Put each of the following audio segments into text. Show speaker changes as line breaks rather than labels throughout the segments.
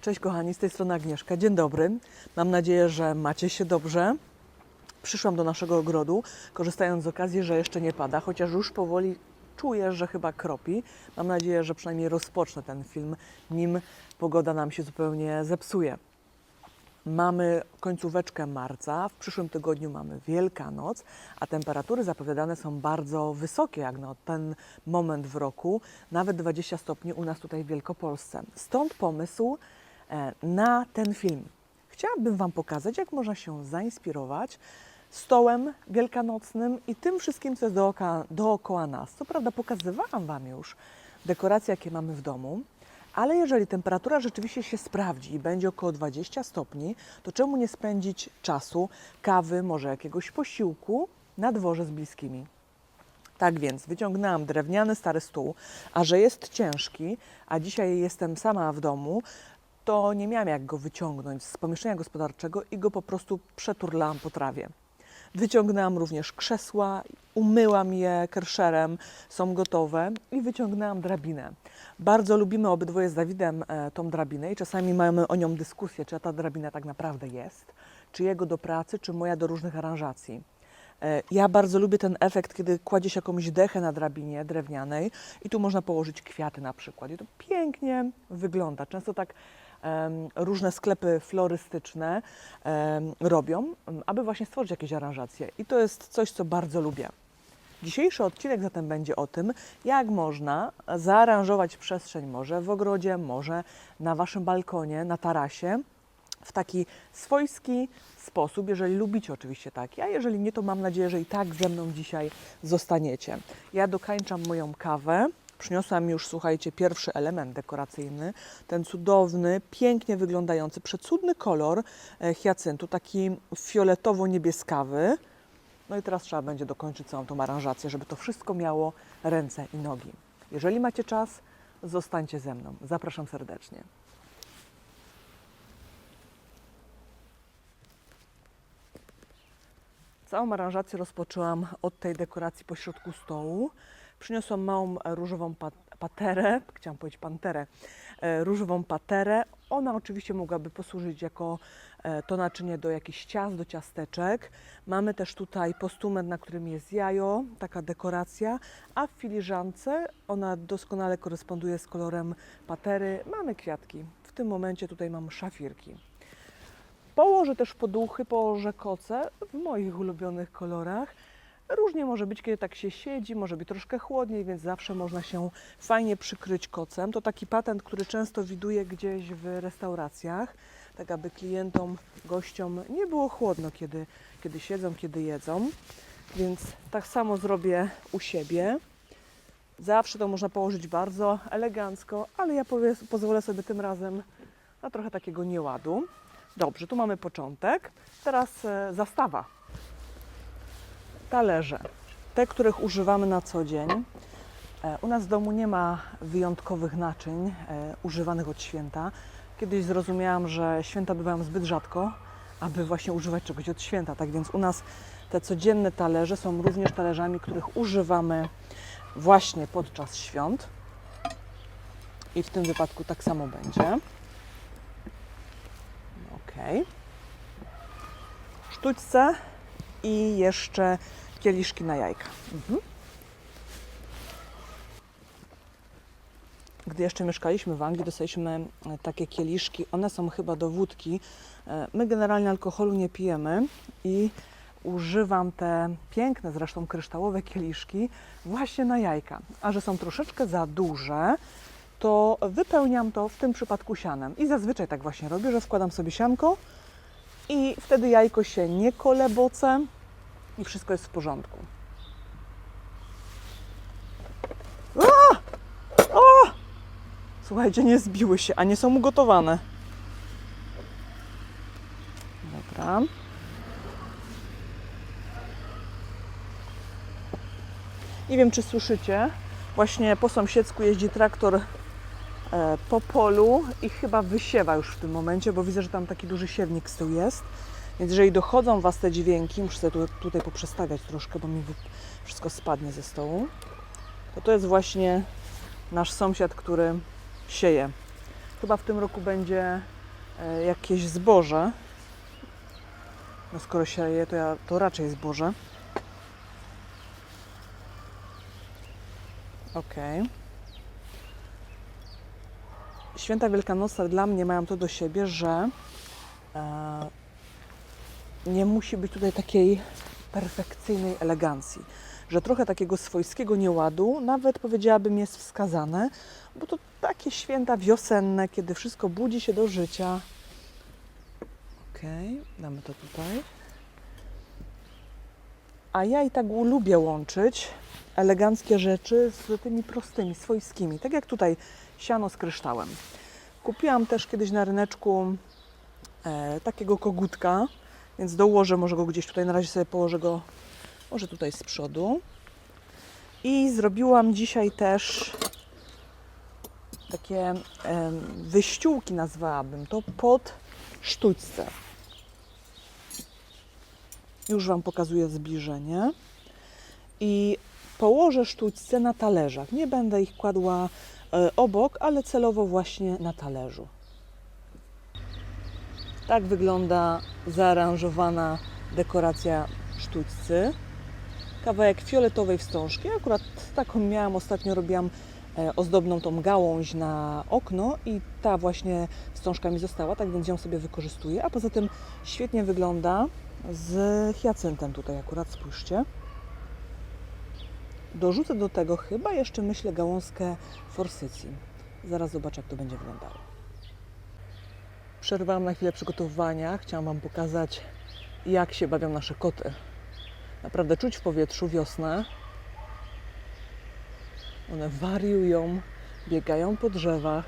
Cześć kochani, z tej strony Agnieszka. Dzień dobry. Mam nadzieję, że macie się dobrze. Przyszłam do naszego ogrodu, korzystając z okazji, że jeszcze nie pada, chociaż już powoli czuję, że chyba kropi. Mam nadzieję, że przynajmniej rozpocznę ten film, nim pogoda nam się zupełnie zepsuje. Mamy końcóweczkę marca, w przyszłym tygodniu mamy Wielkanoc, a temperatury zapowiadane są bardzo wysokie, jak na ten moment w roku, nawet 20 stopni u nas tutaj w Wielkopolsce. Stąd pomysł na ten film. Chciałabym Wam pokazać, jak można się zainspirować stołem wielkanocnym i tym wszystkim, co jest dookoła, dookoła nas. Co prawda pokazywałam Wam już dekoracje, jakie mamy w domu, ale jeżeli temperatura rzeczywiście się sprawdzi i będzie około 20 stopni, to czemu nie spędzić czasu, kawy, może jakiegoś posiłku na dworze z bliskimi? Tak więc wyciągnęłam drewniany stary stół, a że jest ciężki, a dzisiaj jestem sama w domu, to nie miałam jak go wyciągnąć z pomieszczenia gospodarczego i go po prostu przeturlałam po trawie. Wyciągnęłam również krzesła, umyłam je kerszerem, są gotowe i wyciągnęłam drabinę. Bardzo lubimy obydwoje z Dawidem e, tą drabinę i czasami mamy o nią dyskusję, czy ta drabina tak naprawdę jest, czy jego do pracy, czy moja do różnych aranżacji. E, Ja bardzo lubię ten efekt, kiedy kładzie się jakąś dechę na drabinie drewnianej i tu można położyć kwiaty na przykład. I to pięknie wygląda. Często tak różne sklepy florystyczne robią, aby właśnie stworzyć jakieś aranżacje. I to jest coś, co bardzo lubię. Dzisiejszy odcinek zatem będzie o tym, jak można zaaranżować przestrzeń może w ogrodzie, może na waszym balkonie, na tarasie, w taki swojski sposób, jeżeli lubicie oczywiście taki, a jeżeli nie, to mam nadzieję, że i tak ze mną dzisiaj zostaniecie. Ja dokańczam moją kawę. Przyniosłam już, słuchajcie, pierwszy element dekoracyjny, ten cudowny, pięknie wyglądający, przecudny kolor e, hiacyntu, taki fioletowo-niebieskawy. No i teraz trzeba będzie dokończyć całą tą aranżację, żeby to wszystko miało ręce i nogi. Jeżeli macie czas, zostańcie ze mną. Zapraszam serdecznie. Całą aranżację rozpoczęłam od tej dekoracji po środku stołu. Przyniosłam małą e, różową pat- paterę, chciałam powiedzieć panterę, e, różową paterę. Ona oczywiście mogłaby posłużyć jako e, to naczynie do jakichś ciast, do ciasteczek. Mamy też tutaj postument, na którym jest jajo, taka dekoracja, a w filiżance ona doskonale koresponduje z kolorem patery. Mamy kwiatki. W tym momencie tutaj mam szafirki. Położę też poduchy, położę koce w moich ulubionych kolorach. Różnie może być, kiedy tak się siedzi, może być troszkę chłodniej, więc zawsze można się fajnie przykryć kocem. To taki patent, który często widuję gdzieś w restauracjach, tak aby klientom, gościom nie było chłodno, kiedy, kiedy siedzą, kiedy jedzą. Więc tak samo zrobię u siebie. Zawsze to można położyć bardzo elegancko, ale ja pozwolę sobie tym razem na trochę takiego nieładu. Dobrze, tu mamy początek. Teraz e, zastawa. Talerze. Te, których używamy na co dzień. E, U nas w domu nie ma wyjątkowych naczyń e, używanych od święta. Kiedyś zrozumiałam, że święta bywają zbyt rzadko, aby właśnie używać czegoś od święta. Tak więc u nas te codzienne talerze są również talerzami, których używamy właśnie podczas świąt. I w tym wypadku tak samo będzie. Ok. Sztućce i jeszcze kieliszki na jajka. Mhm. Gdy jeszcze mieszkaliśmy w Anglii, dostaliśmy e, takie kieliszki. One są chyba do wódki. E, My generalnie alkoholu nie pijemy i używam te piękne, zresztą kryształowe kieliszki właśnie na jajka. A że są troszeczkę za duże, to wypełniam to w tym przypadku sianem. I zazwyczaj tak właśnie robię, że wkładam sobie sianko i wtedy jajko się nie koleboce i wszystko jest w porządku. A! O! Słuchajcie, nie zbiły się, a nie są ugotowane. Dobra. Nie wiem, czy słyszycie. Właśnie po sąsiedzku jeździ traktor po polu i chyba wysiewa już w tym momencie, bo widzę, że tam taki duży siewnik z tyłu jest. Więc jeżeli dochodzą Was te dźwięki, muszę sobie tu, tutaj poprzestawiać troszkę, bo mi wszystko spadnie ze stołu, to to jest właśnie nasz sąsiad, który sieje Chyba w tym roku będzie e, jakieś zboże. No skoro sieje, to, ja, to raczej zboże. Okej. Święta Wielkanocne dla mnie mają to do siebie, że e, nie musi być tutaj takiej perfekcyjnej elegancji. Że trochę takiego swojskiego nieładu, nawet powiedziałabym, jest wskazane, bo to takie święta wiosenne, kiedy wszystko budzi się do życia. Okej, damy to tutaj. A ja i tak lubię łączyć eleganckie rzeczy z tymi prostymi, swojskimi. Tak jak tutaj siano z kryształem. Kupiłam też kiedyś na ryneczku e, takiego kogutka, więc dołożę może go gdzieś tutaj. Na razie sobie położę go może tutaj z przodu. I zrobiłam dzisiaj też takie em, wyściółki, nazwałabym to, pod sztućce. Już Wam pokazuję zbliżenie. I położę sztućce na talerzach. Nie będę ich kładła e, obok, ale celowo właśnie na talerzu. Tak wygląda zaaranżowana dekoracja sztućcy. Kawałek fioletowej wstążki. Akurat taką miałam, ostatnio robiłam e, ozdobną tą gałąź na okno i ta właśnie wstążka mi została, tak więc ją sobie wykorzystuję. A poza tym świetnie wygląda z hiacyntem tutaj akurat, spójrzcie. Dorzucę do tego chyba jeszcze myślę gałązkę forsycji. Zaraz zobaczę, jak to będzie wyglądało. Przerwałam na chwilę przygotowania. Chciałam Wam pokazać, jak się bawią nasze koty. Naprawdę czuć w powietrzu wiosnę. One wariują, biegają po drzewach.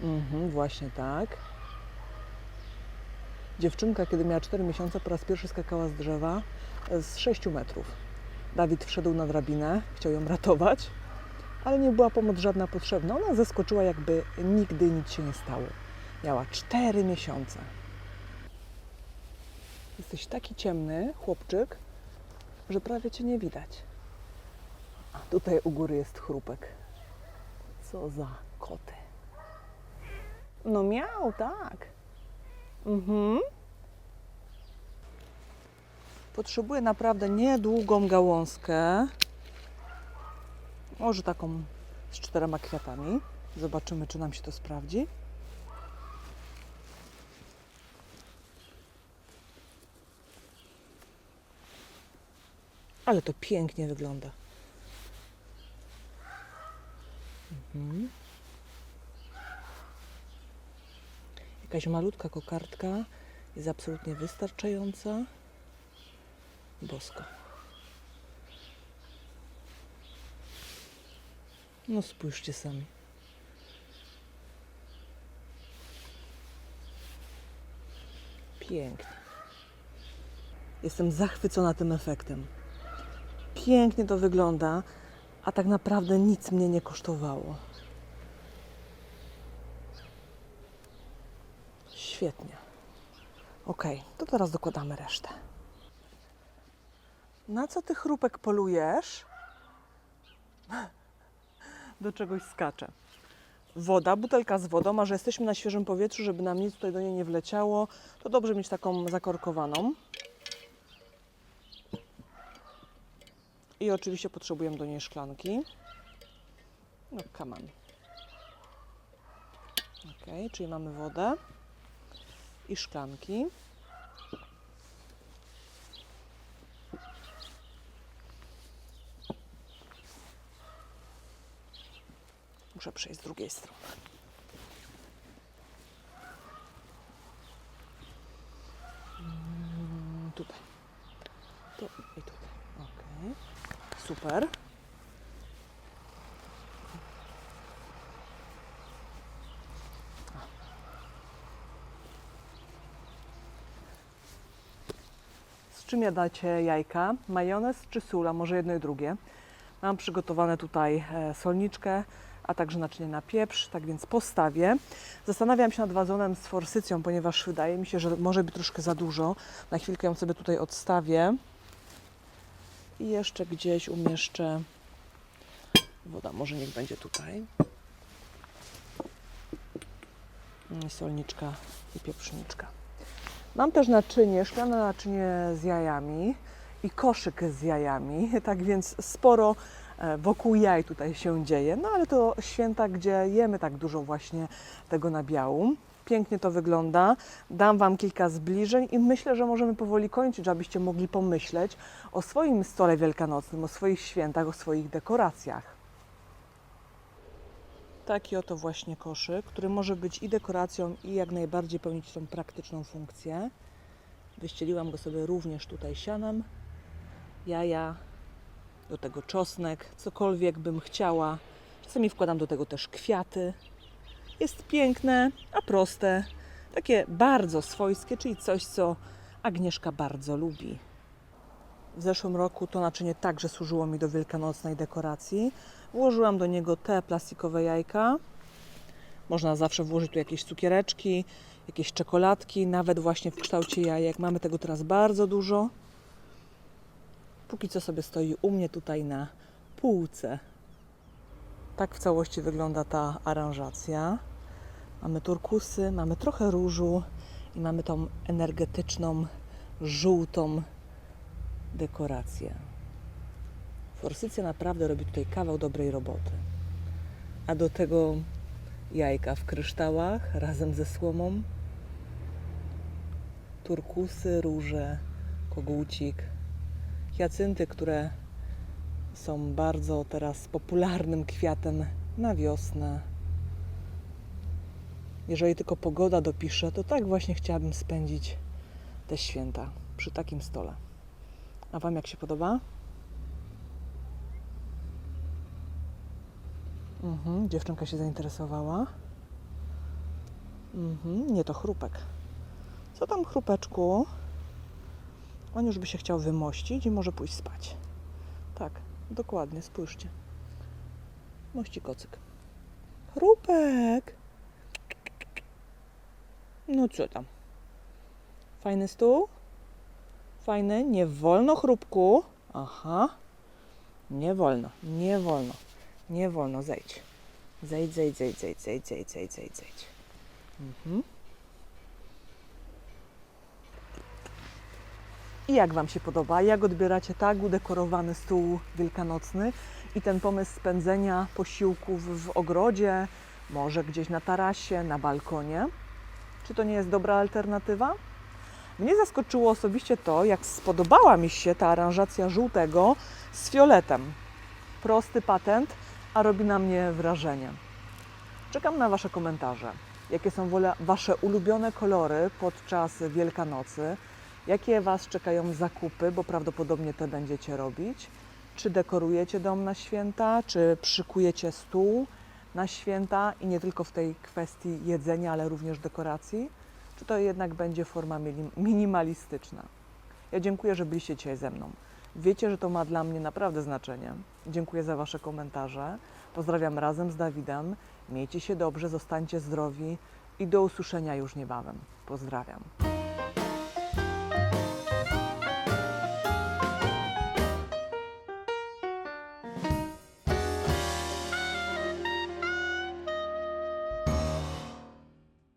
Mhm, właśnie tak. Dziewczynka, kiedy miała 4 miesiące, po raz pierwszy skakała z drzewa e, z 6 metrów. Dawid wszedł na drabinę, chciał ją ratować, ale nie była pomoc żadna potrzebna. Ona zeskoczyła, jakby nigdy nic się nie stało. Miała 4 miesiące. Jesteś taki ciemny, chłopczyk, że prawie cię nie widać. A tutaj u góry jest chrupek. Co za koty. No miał, tak. Mhm. Potrzebuję naprawdę niedługą gałązkę. Może taką z czterema kwiatami. Zobaczymy, czy nam się to sprawdzi. Ale to pięknie wygląda. Mhm. Jakaś malutka kokardka jest absolutnie wystarczająca. Bosko. No spójrzcie sami. Pięknie. Jestem zachwycona tym efektem. Pięknie to wygląda, a tak naprawdę nic mnie nie kosztowało. Świetnie. Ok, to teraz dokładamy resztę. Na co ty chrupek polujesz? Do czegoś skacze. Woda, butelka z wodą, a że jesteśmy na świeżym powietrzu, żeby nam nic tutaj do niej nie wleciało, to dobrze mieć taką zakorkowaną. I oczywiście potrzebujemy do niej szklanki. No, on. Ok, czyli mamy wodę i szklanki. Muszę przejść z drugiej strony. Mm, Tutaj. Tu i tutaj. Ok. Super. Z czym jadacie jajka? Majonez czy sól, a może jedno i drugie? Mam przygotowane tutaj e, solniczkę, a także naczynie na pieprz, tak więc postawię. Zastanawiam się nad wazonem z forsycją, ponieważ wydaje mi się, że może być troszkę za dużo. Na chwilkę ją sobie tutaj odstawię. I jeszcze gdzieś umieszczę woda, może niech będzie tutaj. Mm, solniczka i pieprzniczka. Mam też naczynie, szklane naczynie z jajami i koszyk z jajami, tak więc sporo wokół jaj tutaj się dzieje, no ale to święta, gdzie jemy tak dużo właśnie tego nabiału. Pięknie to wygląda. Dam Wam kilka zbliżeń i myślę, że możemy powoli kończyć, abyście mogli pomyśleć o swoim stole wielkanocnym, o swoich świętach, o swoich dekoracjach. Taki oto właśnie koszyk, który może być i dekoracją, i jak najbardziej pełnić tą praktyczną funkcję. Wyścieliłam go sobie również tutaj sianem, jaja, do tego czosnek, cokolwiek bym chciała. Czasami wkładam do tego też kwiaty. Jest piękne, a proste, takie bardzo swojskie, czyli coś, co Agnieszka bardzo lubi. W zeszłym roku to naczynie także służyło mi do wielkanocnej dekoracji. Włożyłam do niego te plastikowe jajka. Można zawsze włożyć tu jakieś cukiereczki, jakieś czekoladki, nawet właśnie w kształcie jajek. Mamy tego teraz bardzo dużo. Póki co sobie stoi u mnie tutaj na półce. Tak w całości wygląda ta aranżacja. Mamy turkusy, mamy trochę różu i mamy tą energetyczną, żółtą dekorację. Forsycja naprawdę robi tutaj kawał dobrej roboty. A do tego jajka w kryształach razem ze słomą, turkusy, róże, kogucik, hiacynty, które są bardzo teraz popularnym kwiatem na wiosnę. Jeżeli tylko pogoda dopisze, to tak właśnie chciałabym spędzić te święta przy takim stole. A Wam jak się podoba? Mhm, dziewczynka się zainteresowała. Mhm, nie to chrupek. Co tam chrupeczku? On już by się chciał wymościć i może pójść spać. Tak, dokładnie, spójrzcie. Mości kocyk. Chrupek! No co tam? Fajny stół? Fajny? Nie wolno chrupku. Aha. Nie wolno, nie wolno. Nie wolno, zejdź. Zejdź, zejdź, zejdź, zejdź, zejdź, zejdź, zejdź, zejdź. Mhm. I jak Wam się podoba? Jak odbieracie tak udekorowany stół wielkanocny i ten pomysł spędzenia posiłków w ogrodzie, może gdzieś na tarasie, na balkonie? Czy to nie jest dobra alternatywa? Mnie zaskoczyło osobiście to, jak spodobała mi się ta aranżacja żółtego z fioletem. Prosty patent, a robi na mnie wrażenie. Czekam na Wasze komentarze. Jakie są Wasze ulubione kolory podczas Wielkanocy? Jakie Was czekają zakupy, bo prawdopodobnie te będziecie robić? Czy dekorujecie dom na święta? Czy szykujecie stół na święta i nie tylko w tej kwestii jedzenia, ale również dekoracji? Czy to jednak będzie forma minim- minimalistyczna? Ja dziękuję, że byliście dzisiaj ze mną. Wiecie, że to ma dla mnie naprawdę znaczenie. Dziękuję za Wasze komentarze. Pozdrawiam razem z Dawidem. Miejcie się dobrze, zostańcie zdrowi i do usłyszenia już niebawem. Pozdrawiam.